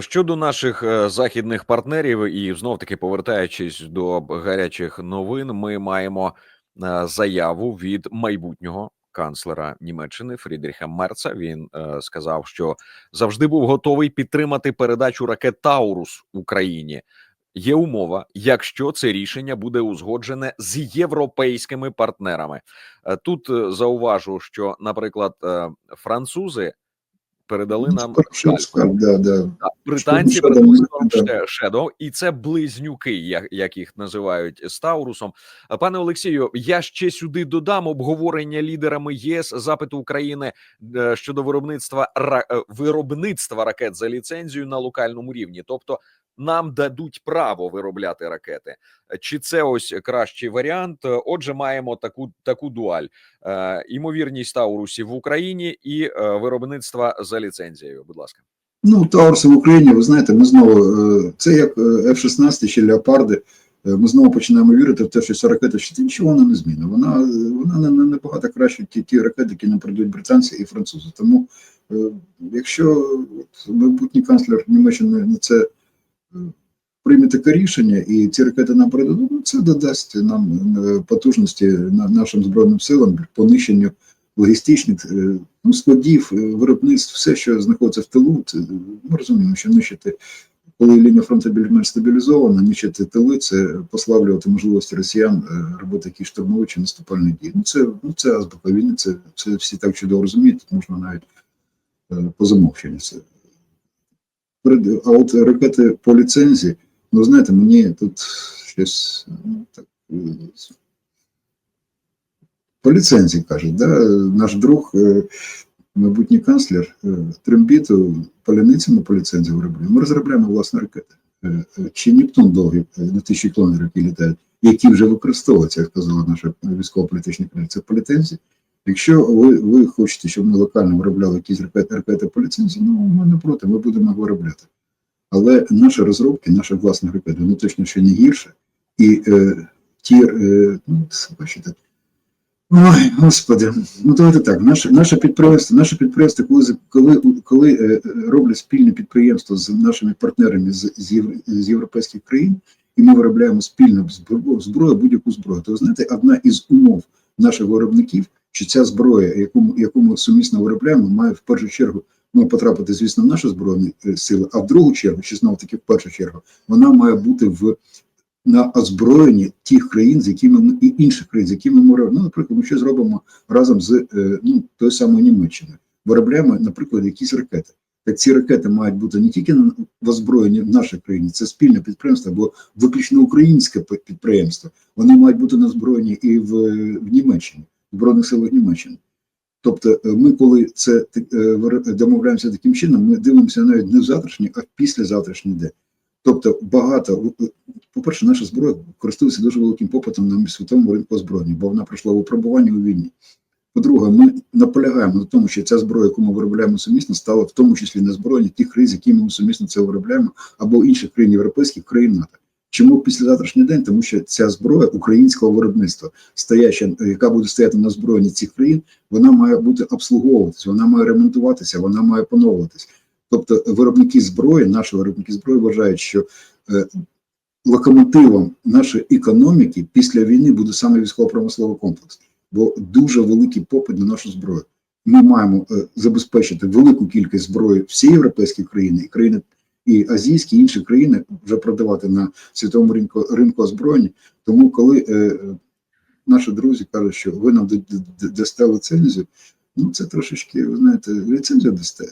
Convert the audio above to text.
Щодо наших е, західних партнерів, і знов таки повертаючись до гарячих новин, ми маємо е, заяву від майбутнього канцлера Німеччини Фрідріха Мерца. Він е, сказав, що завжди був готовий підтримати передачу ракет Таурус Україні. Є умова, якщо це рішення буде узгоджене з європейськими партнерами. Тут зауважу, що, наприклад, французи передали нам Хороший да, да. британці передали да. Shadow, і це близнюки, як, як їх називають з Таурусом. Пане Олексію, я ще сюди додам обговорення лідерами ЄС запиту України е, щодо виробництва е, виробництва ракет за ліцензію на локальному рівні, тобто. Нам дадуть право виробляти ракети. Чи це ось кращий варіант? Е, Отже, маємо таку таку дуаль: е, імовірність Таурусів в Україні і е, виробництва за ліцензією. Будь ласка. Ну, Таурси в Україні, ви знаєте, ми знову, е, це як е, F-16 чи Леопарди. Е, Ми знову починаємо вірити в те, що ця ракета ще нічого вона не змінить. Вона, вона не, набагато краще ті, ті ракети, які нам передають британці і французи. Тому, е, якщо от, майбутній канцлер Німеччини на це е, прийме таке рішення, і ці ракети нам передадуть, ну, це додасть нам е, потужності на нашим збройним силам по нищенню логістичних е, ну, складів, е, виробництв, все, що знаходиться в тилу, це ми розуміємо, що нищити, коли лінія фронту більш-менш стабілізована, нищити тили, це послаблювати можливості росіян робити якісь штурмові чи наступальні дії. Ну це ну це азбука війни, це, це всі так чудово розуміють, можна навіть по замовченню це. А от ракети по ліцензії, ну знаєте, мені тут щось ну, так. по ліцензії кажуть, да, наш друг, е, майбутній канцлер е, Трембіту поляницями по ліцензії виробляє. Ми розробляємо власні ракети. Е, Чи Нептун довгий е, на тисячі кілометрів, які літають, які вже використовуються, як сказала наша військово-політична це по ліцензії. Якщо ви, ви хочете, щоб ми локально виробляли якісь ракети, по ліцензії, ну ми не проти, ми будемо виробляти. Але наші розробки, наші власні ракети, вони точно ще не гірше. І е, ті, е, ну, бачите, Ой, господи, ну давайте так. Наше, наше підприємство, наше підприємство, коли коли, коли е, роблять спільне підприємство з нашими партнерами з, з, євро, з європейських країн, і ми виробляємо спільно зброю, зброю будь-яку зброю, то ви знаєте, одна із умов наших виробників, що ця зброя, яку, яку ми сумісно виробляємо, має в першу чергу ну, потрапити, звісно, в наші збройні е, сили, а в другу чергу, чи знову таки в першу чергу, вона має бути в на озброєнні тих країн, з якими ми і інших країн, з якими ми. Ну, наприклад, ми щось робимо разом з е, ну, тою самою Німеччиною. Виробляємо, наприклад, якісь ракети. Так ці ракети мають бути не тільки в озброєнні в нашій країні, це спільне підприємство або виключно українське підприємство. Вони мають бути на озброєнні і в, в Німеччині, Збройних силах Німеччини. Тобто, е, ми, коли це е, домовляємося таким чином, ми дивимося навіть не в завтрашній, а в післязавтрашній день. Тобто багато, по-перше, наша зброя користується дуже великим попитом на світовому ринку озброєння, бо вона пройшла випробування у війні. По-друге, ми наполягаємо на тому, що ця зброя, яку ми виробляємо сумісно, стала в тому числі на збройні тих країн, з якими ми сумісно це виробляємо, або інших країн європейських країн НАТО. Чому після завтрашній день? Тому що ця зброя українського виробництва, стояща, яка буде стояти на збройні цих країн, вона має бути обслуговуватися, вона має ремонтуватися, вона має поновуватись. Тобто, виробники зброї, наші виробники зброї вважають, що е, локомотивом нашої економіки після війни буде саме військово-промисловий комплекс, бо дуже великий попит на нашу зброю. Ми маємо е, забезпечити велику кількість зброї всі європейські країни і країни і азійські, і інші країни вже продавати на світовому ринку ринку озброєння. Тому, коли е, наші друзі кажуть, що ви нам дасте лицензію, ну це трошечки, ви знаєте, ліцензію дасте.